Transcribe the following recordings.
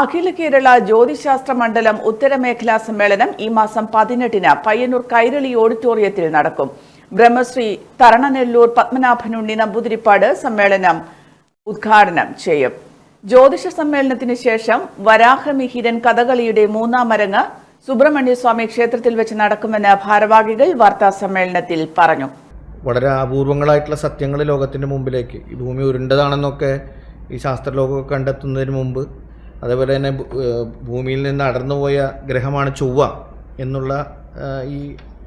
അഖില കേരള ജ്യോതിശാസ്ത്ര മണ്ഡലം ഉത്തരമേഖലാ സമ്മേളനം ഈ മാസം പതിനെട്ടിന് പയ്യന്നൂർ കൈരളി ഓഡിറ്റോറിയത്തിൽ നടക്കും. ബ്രഹ്മശ്രീ തരണനെല്ലൂർ പത്മനാഭനുണ്ണി നമ്പൂതിരിപ്പാട് സമ്മേളനം ഉദ്ഘാടനം ചെയ്യും. ജ്യോതിഷ സമ്മേളനത്തിന് ശേഷം വരാഹമിഹിരൻ കഥകളിയുടെ മൂന്നാം അരങ്ങ് സുബ്രഹ്മണ്യ സ്വാമി ക്ഷേത്രത്തിൽ വെച്ച് നടക്കുമെന്ന് ഭാരവാഹികൾ വാർത്താ സമ്മേളനത്തിൽ പറഞ്ഞു. വളരെ അപൂർവങ്ങളായിട്ടുള്ള സത്യങ്ങൾ ലോകത്തിന്റെ മുമ്പിലേക്ക്. ഈ ഭൂമി ഉരുണ്ടതാണെന്നൊക്കെ ഈ ശാസ്ത്രലോകമൊക്കെ കണ്ടെത്തുന്നതിന് മുമ്പ് അതേപോലെ തന്നെ ഭൂമിയിൽ നിന്ന് അടർന്നുപോയ ഗ്രഹമാണ് ചൊവ്വ എന്നുള്ള ഈ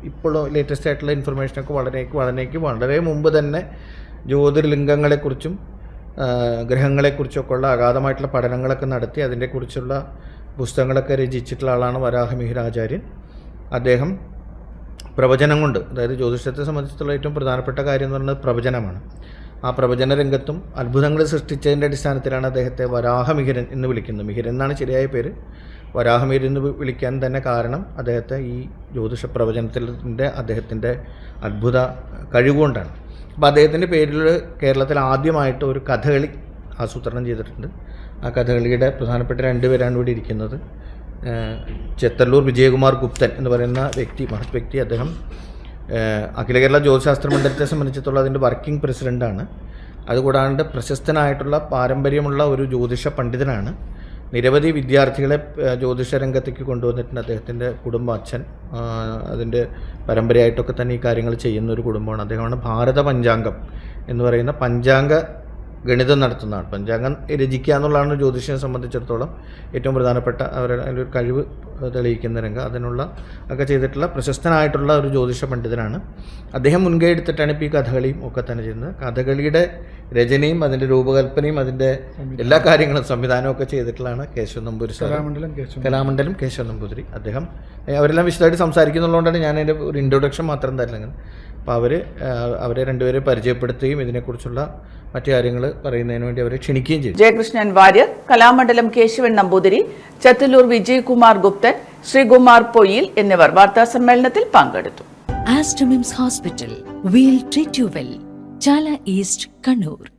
ഇപ്പോൾ ലേറ്റസ്റ്റ് ആയിട്ടുള്ള ഇൻഫർമേഷനൊക്കെ വളരെ വളരേക്ക് വളരെ മുമ്പ് തന്നെ ജ്യോതിർലിംഗങ്ങളെക്കുറിച്ചും ഗ്രഹങ്ങളെക്കുറിച്ചൊക്കെ ഉള്ള അഗാധമായിട്ടുള്ള പഠനങ്ങളൊക്കെ നടത്തി അതിനെക്കുറിച്ചുള്ള പുസ്തകങ്ങളൊക്കെ രചിച്ചിട്ടുള്ള ആളാണ് വരാഹമിഹിരാചാര്യൻ അദ്ദേഹം പ്രവചനം കൊണ്ട് അതായത് ജ്യോതിഷത്തെ സംബന്ധിച്ചിടത്തോളം ഏറ്റവും പ്രധാനപ്പെട്ട കാര്യം എന്ന് പറയുന്നത് പ്രവചനമാണ്. ആ പ്രവചന രംഗത്തും അത്ഭുതങ്ങൾ സൃഷ്ടിച്ചതിന്റെ അടിസ്ഥാനത്തിലാണ് അദ്ദേഹത്തെ വരാഹമിഹിരൻ എന്ന് വിളിക്കുന്നത്. മിഹിരൻ എന്നാണ് ശരിയായ പേര്. വരാഹമിഹിരൻ എന്ന് വിളിക്കാൻ തന്നെ കാരണം അദ്ദേഹത്തെ ഈ ജ്യോതിഷ പ്രവചനത്തിന്റെ അദ്ദേഹത്തിന്റെ അത്ഭുത കഴിവുകൊണ്ടാണ്. അപ്പോൾ അദ്ദേഹത്തിന്റെ പേരിൽ കേരളത്തിൽ ആദ്യമായിട്ട് ഒരു കഥകളി ആസൂത്രണം ചെയ്തിട്ടുണ്ട്. ആ കഥകളിയുടെ പ്രധാനപ്പെട്ട രണ്ടുപേരാണ് ഇവിടെ ഇരിക്കുന്നത്. ചെത്തല്ലൂർ വിജയകുമാർ ഗുപ്തൻ എന്ന് പറയുന്ന വ്യക്തി മഹത് വ്യക്തി അദ്ദേഹം അഖില കേരള ജ്യോതിശാസ്ത്ര മണ്ഡലത്തെ സംബന്ധിച്ചിടത്തോളം അതിന്റെ വർക്കിംഗ് പ്രസിഡന്റാണ് അതുകൂടാണ്ട് പ്രശസ്തനായിട്ടുള്ള പാരമ്പര്യമുള്ള ഒരു ജ്യോതിഷ പണ്ഡിതനാണ്. നിരവധി വിദ്യാർത്ഥികളെ ജ്യോതിഷ രംഗത്തേക്ക് കൊണ്ടുവന്നിട്ടുണ്ട്. അദ്ദേഹത്തിന്റെ കുടുംബം അച്ഛൻ അതിന്റെ പരമ്പരയായിട്ടൊക്കെ തന്നെ ഈ കാര്യങ്ങൾ ചെയ്യുന്ന ഒരു കുടുംബമാണ്. അദ്ദേഹമാണ് ഭാരത പഞ്ചാംഗം എന്ന് പറയുന്ന പഞ്ചാംഗ ഗണിതം നടത്തുന്നതാണ്. പഞ്ചാംഗം രചിക്കുക എന്നുള്ളതാണ് ജ്യോതിഷനെ സംബന്ധിച്ചിടത്തോളം ഏറ്റവും പ്രധാനപ്പെട്ട അവരുടെ ഒരു കഴിവ് തെളിയിക്കുന്ന രംഗം. അതിനുള്ള ഒക്കെ ചെയ്തിട്ടുള്ള പ്രശസ്തനായിട്ടുള്ള ഒരു ജ്യോതിഷ പണ്ഡിതനാണ്. അദ്ദേഹം മുൻകൈ എടുത്തിട്ടാണ് ഇപ്പോൾ ഈ കഥകളിയും ഒക്കെ തന്നെ ചെയ്യുന്നത്. കഥകളിയുടെ രചനയും അതിന്റെ രൂപകൽപ്പനയും അതിന്റെ എല്ലാ കാര്യങ്ങളും സംവിധാനവും ഒക്കെ ചെയ്തിട്ടുള്ളതാണ് കേശവ നമ്പൂരി കലാമണ്ഡലം കേശവൻ കലാമണ്ഡലം കേശവ നമ്പൂതിരി അദ്ദേഹം. അവരെല്ലാം വിശദമായിട്ട് സംസാരിക്കുന്നുള്ളതുകൊണ്ടാണ് ഞാൻ അതിന്റെ ഒരു ഇൻട്രൊഡക്ഷൻ മാത്രം തരുന്നത്. അപ്പോൾ അവർ അവരെ രണ്ടുപേരെ പരിചയപ്പെടുത്തുകയും ഇതിനെക്കുറിച്ചുള്ള മറ്റു കാര്യങ്ങൾ പറയുന്നതിന് വേണ്ടി അവരെ ക്ഷണിക്കുകയും ചെയ്തു. ജയകൃഷ്ണൻ വാര്യർ കലാമണ്ഡലം കേശവൻ നമ്പൂതിരി ചത്തല്ലൂർ വിജയകുമാർ ഗുപ്തൻ ശ്രീകുമാർ പൊയ്യിൽ എന്നിവർ വാർത്താ സമ്മേളനത്തിൽ പങ്കെടുത്തു. Aster MIMS hospital we'll treat you well. Chala east Kannur.